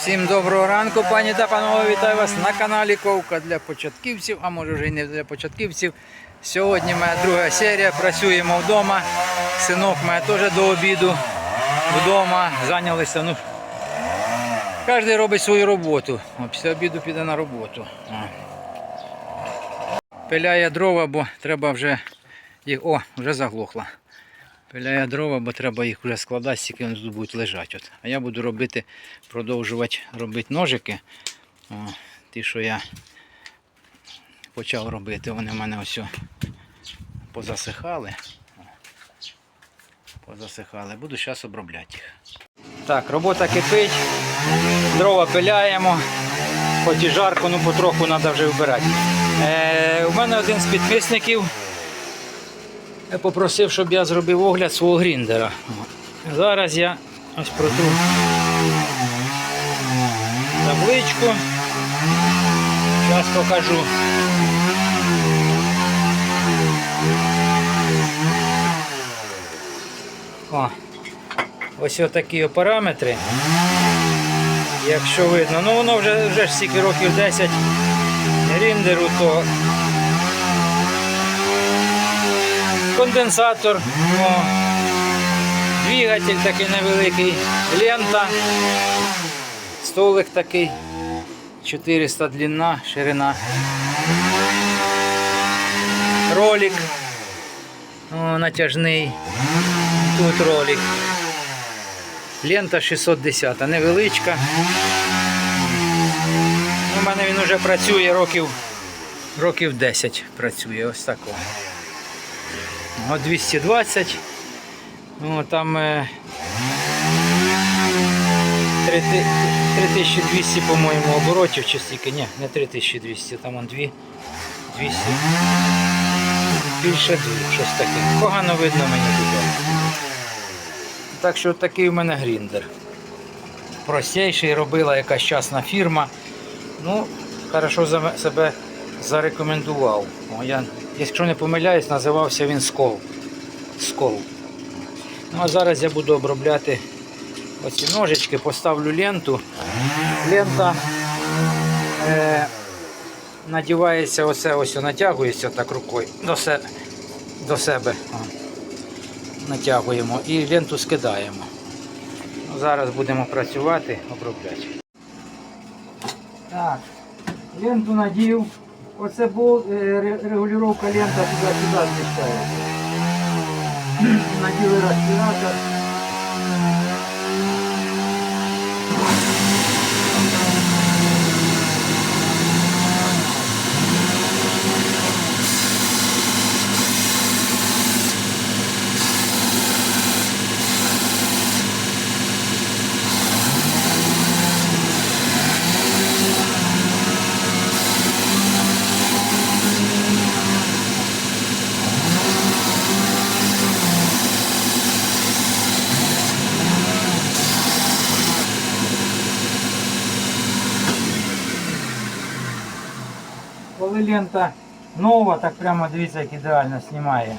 Всім доброго ранку, пані та панове. Вітаю вас на каналі Ковка для початківців, а може вже й не для початківців. Сьогодні моя друга серія. Працюємо вдома. Синок мене теж до обіду вдома. Зайнялися. Ну, кожен робить свою роботу. Після обіду піде на роботу. Пиляє дрова, бо треба вже їх. О, вже заглохла. Пиляє дрова, бо треба їх вже складати, стільки вони тут будуть лежати. От. А я буду робити, продовжувати робити ножики. О, ті, що я почав робити, вони в мене ось позасихали. Позасихали. Буду зараз обробляти їх. Так, робота кипить, дрова пиляємо, хоч і жарко, ну потроху треба вже вбирати. Е, у мене один з підписників попросив, щоб я зробив огляд свого гріндера. Зараз я ось протру табличку. Зараз покажу. О, ось отакі параметри. Якщо видно, ну воно вже, вже ж стільки років 10 гріндеру, то конденсатор, о, двигатель такий невеликий, лента, столик такий, 400 длина, ширина, ролик о, натяжний, тут ролик. Лента 610, невеличка. У мене він вже працює років, років 10 працює, ось такого. О, 220. О, там е, 3 3200, по-моєму, оборотів чи стільки. Ні, не 3200, там он 2. 200. Більше 2, щось таке. Погано видно мені тут. Так що такий у мене гріндер. Простіший робила якась частна фірма. Ну, хорошо себе зарекомендував. О, я, якщо не помиляюсь, називався він Скол. Скол. Ну а зараз я буду обробляти оці ножички, поставлю ленту. Лента е, надівається, оце ось натягується так рукою до, се, до себе. О. Натягуємо і ленту скидаємо. Ну, зараз будемо працювати, обробляти. Так, ленту надів. Оце був регулювання лента туди-сюди зміщається. Наділи респіратор. Коли лента нова, так прямо дивіться, як ідеально знімає.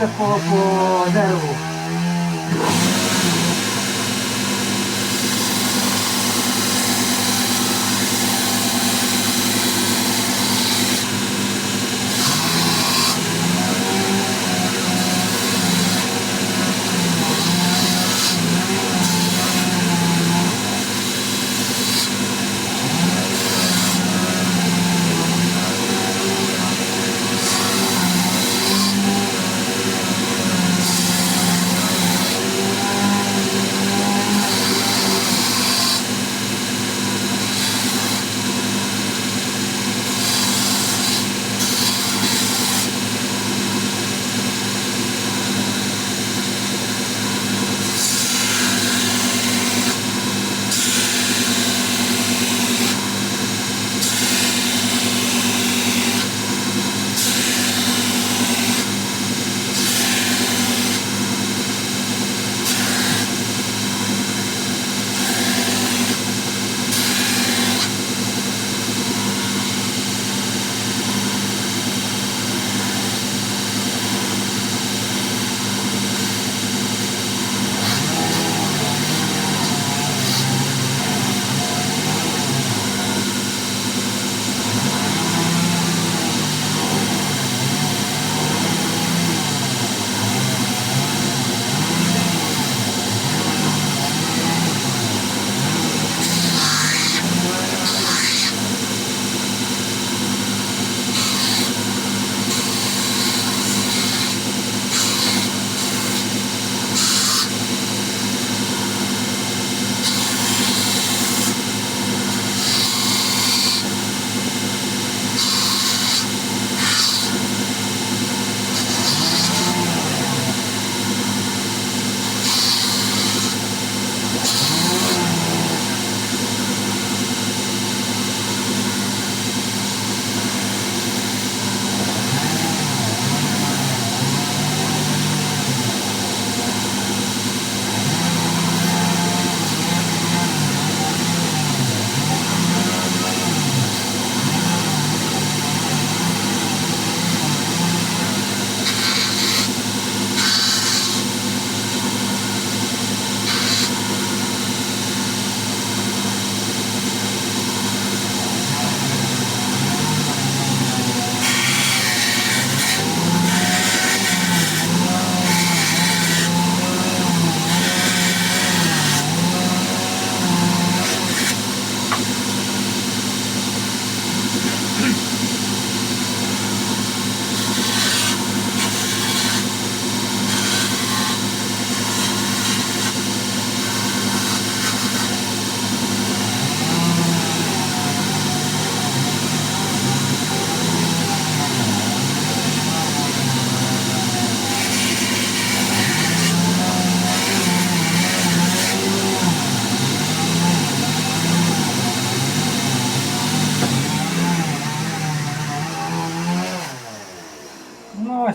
Ну, по, по дереву.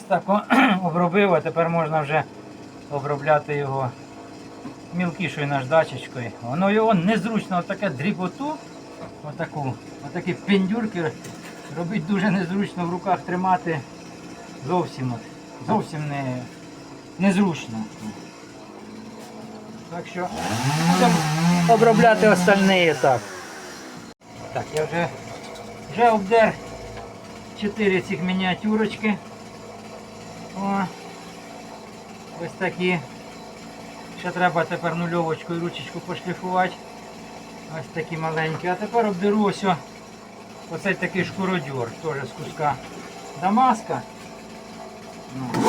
Так обробив, а тепер можна вже обробляти його мілкішою наждачечкою. Воно його незручно, таке дріботу, отаку, отакі пендюрки робить дуже незручно в руках тримати. Зовсім зовсім не, незручно. Так що будемо обробляти остальні так. Так, я вже, вже обдер 4 цих мініатюрочки. О, ось такі. Ще треба тепер нульовочкою ручечку пошліфувати. Ось такі маленькі. А тепер обдеру ось оцей такий шкуродьор, теж з куска Дамаска. Ну.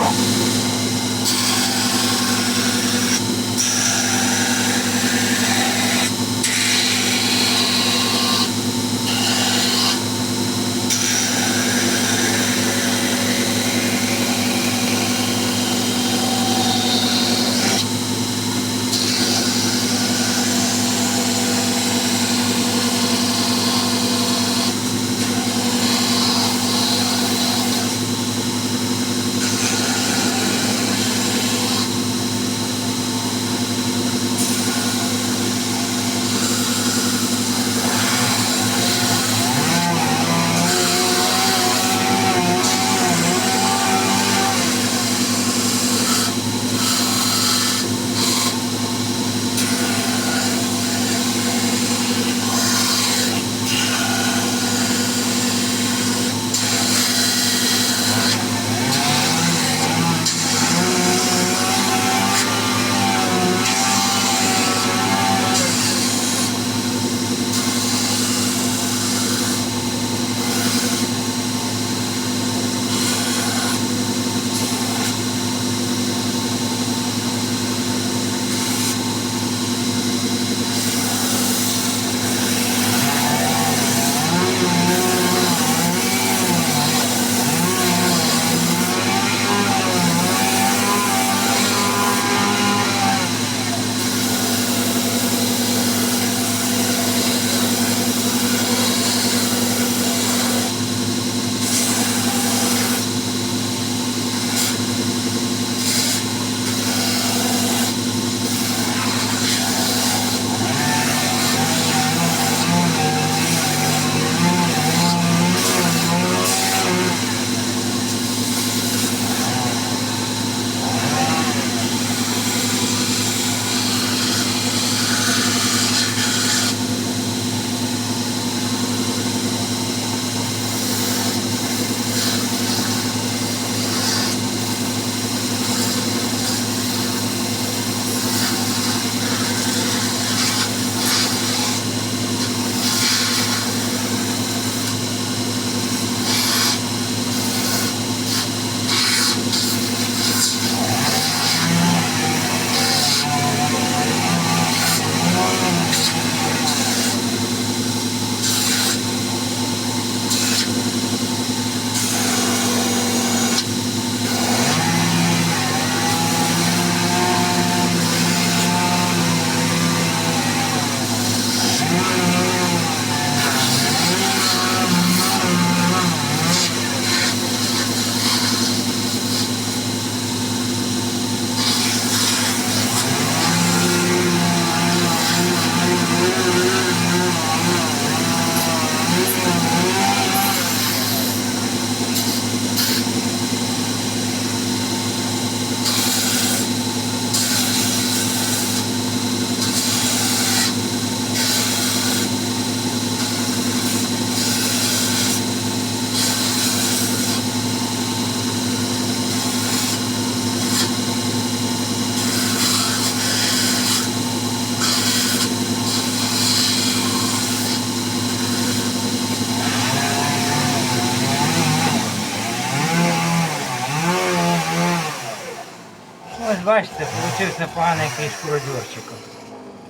Бачите, вийшов непоганий якийсь шкуродьорчиком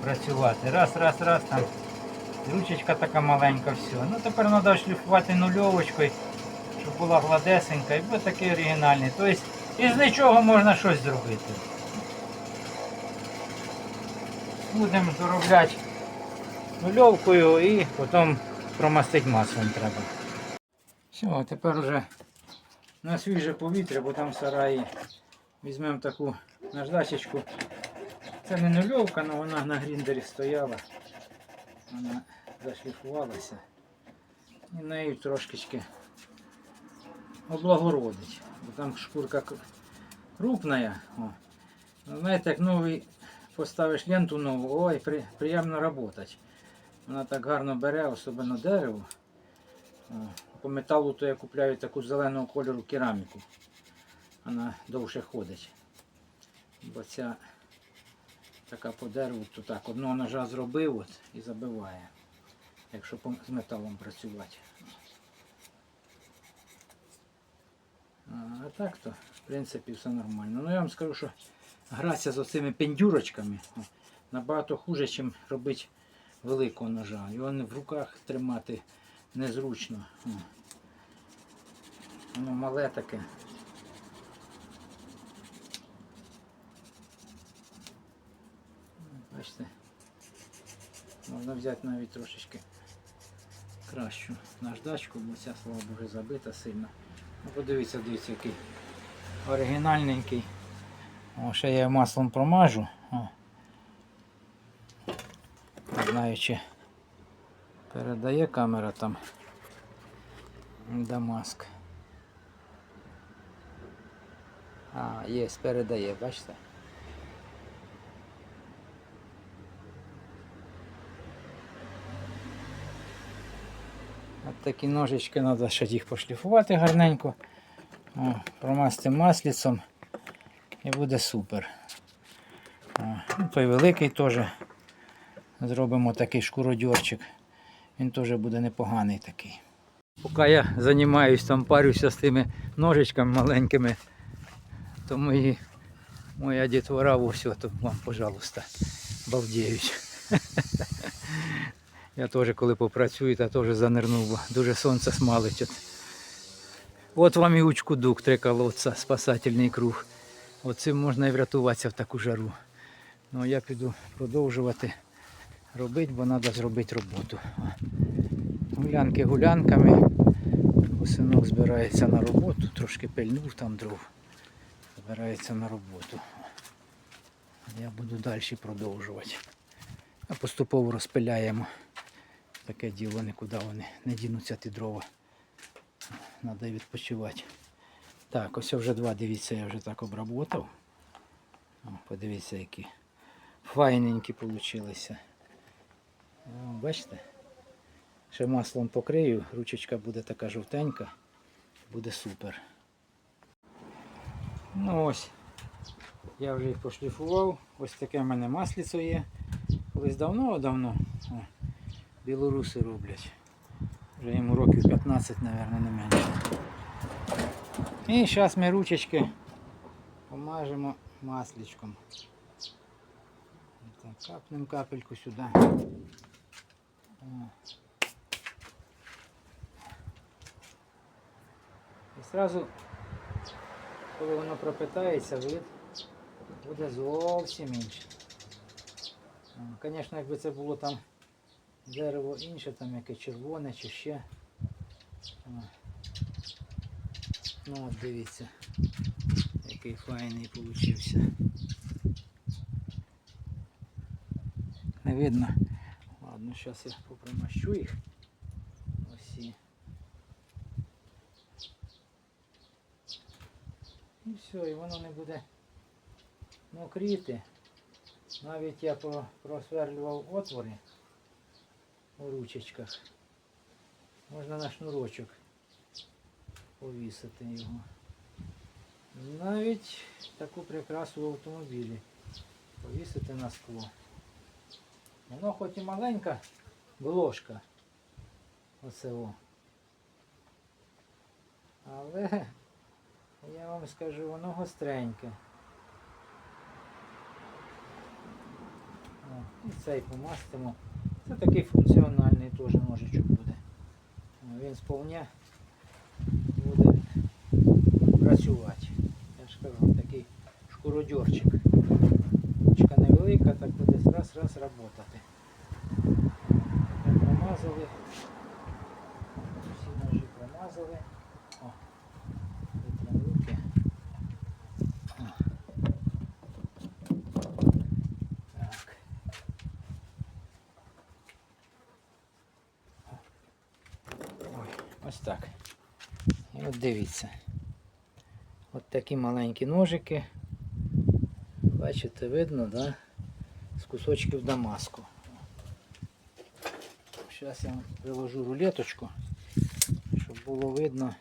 працювати. Раз, раз, раз там. Ручечка така маленька, все. Ну тепер треба шліфувати нульовочкою, щоб була гладесенька і буде такий оригінальний. Тобто із нічого можна щось зробити. Будемо доробляти нульовкою і потім промастити маслом треба. Все, тепер вже на свіже повітря, бо там в сараї візьмемо таку наждачечку. Це не нульовка, але вона на гріндері стояла. Вона зашліфувалася. І нею трошечки облагородить. Бо там шкурка к- крупная. О. Ну, Знаєте, як новий поставиш ленту нову, ой, при, приємно працювати. Вона так гарно бере, особливо дерево. О, По металу то я купляю таку зеленого кольору кераміку. Вона довше ходить. Бо ця така по дереву, то так, одного ножа зробив от, і забиває. Якщо з металом працювати. А, так то, в принципі, все нормально. Ну я вам скажу, що гратися з оцими пендюрочками набагато хуже, ніж робити великого ножа. Його в руках тримати незручно. Воно мале таке. Бачите, можна взяти навіть трошечки кращу наждачку, бо ця слава Богу забита сильно. Ну, подивіться, дивіться, який оригінальненький. О, ще я маслом промажу. О. Не знаю, чи передає камера там Дамаск. А, є, передає, бачите? Такі ножички треба ще їх пошліфувати гарненько. О, промасти маслицем і буде супер. О, ну, той великий теж зробимо такий шкуродьорчик. Він теж буде непоганий такий. Поки я займаюся там парюся з тими ножичками маленькими, то мої, моя дітвора все, вам, пожалуйста, балдіють. Я теж коли попрацюю, та теж занирнув, бо дуже сонце смалить. От. От вам і учкудук, три колодця, спасательний круг. Оцим можна і врятуватися в таку жару. Ну я піду продовжувати робити, бо треба зробити роботу. Гулянки гулянками. Синок збирається на роботу, трошки пильнув там дров. Збирається на роботу. Я буду далі продовжувати. А поступово розпиляємо. Таке діло нікуди вони не дінуться ті дрова. Треба відпочивати. Так, ось вже два, дивіться, я вже так обработав. Подивіться, які файненькі. О, Бачите? Ще маслом покрию, ручечка буде така жовтенька, буде супер. Ну ось, я вже їх пошліфував. Ось таке в мене масліцо є. Колись давно-давно білоруси роблять. Вже йому років 15, мабуть, не менше. І зараз ми ручечки помажемо масличком. Так, капнемо капельку сюди. І одразу, коли воно пропитається, вид буде зовсім інший. Звісно, якби це було там дерево інше, там яке червоне чи ще. Ну от дивіться, який файний получився. Не видно. Ладно, зараз я попромащу їх. Осі. І все, і воно не буде мокріти. Навіть я просверлював отвори у ручечках. Можна на шнурочок повісити його. Навіть таку прикрасу в автомобілі. Повісити на скло. Воно хоч і маленька бложка. Оце о. Але я вам скажу, воно гостреньке. О, і цей помастимо. Це такий функціональний теж ножичок буде. Він сповня буде працювати. Я ж кажу, такий шкуродьорчик. Ручка невелика, так буде раз-раз роботати. Промазали. Всі ножі промазали. О. І Ось так. І от дивіться. От такі маленькі ножики. Бачите, видно, да? З кусочків дамаску. Зараз я вам приложу рулеточку, щоб було видно.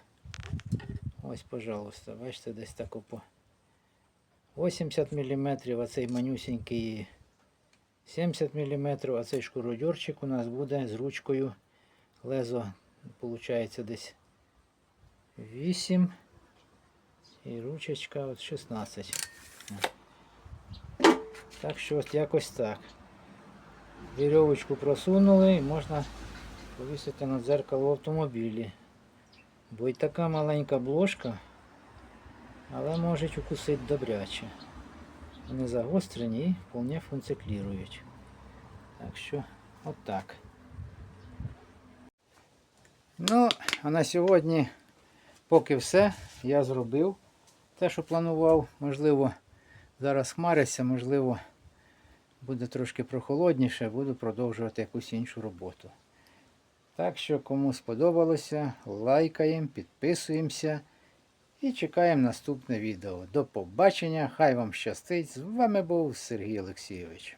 Ось, пожалуйста, бачите, десь так по 80 мм, а цей манюсенький 70 мм, а цей шкуродьорчик у нас буде з ручкою лезо, виходить десь 8 і ручечка от 16. Так що от якось так. Вірьовочку просунули і можна повісити на дзеркало в автомобілі. Бо й така маленька бложка, але можуть укусити добряче. Вони загострені і вполне функціклірують. Так що, от так. Ну, а на сьогодні поки все. Я зробив те, що планував. Можливо, зараз хмариться, можливо, буде трошки прохолодніше, буду продовжувати якусь іншу роботу. Так що, кому сподобалося, лайкаємо, підписуємося і чекаємо наступне відео. До побачення, хай вам щастить. З вами був Сергій Олексійович.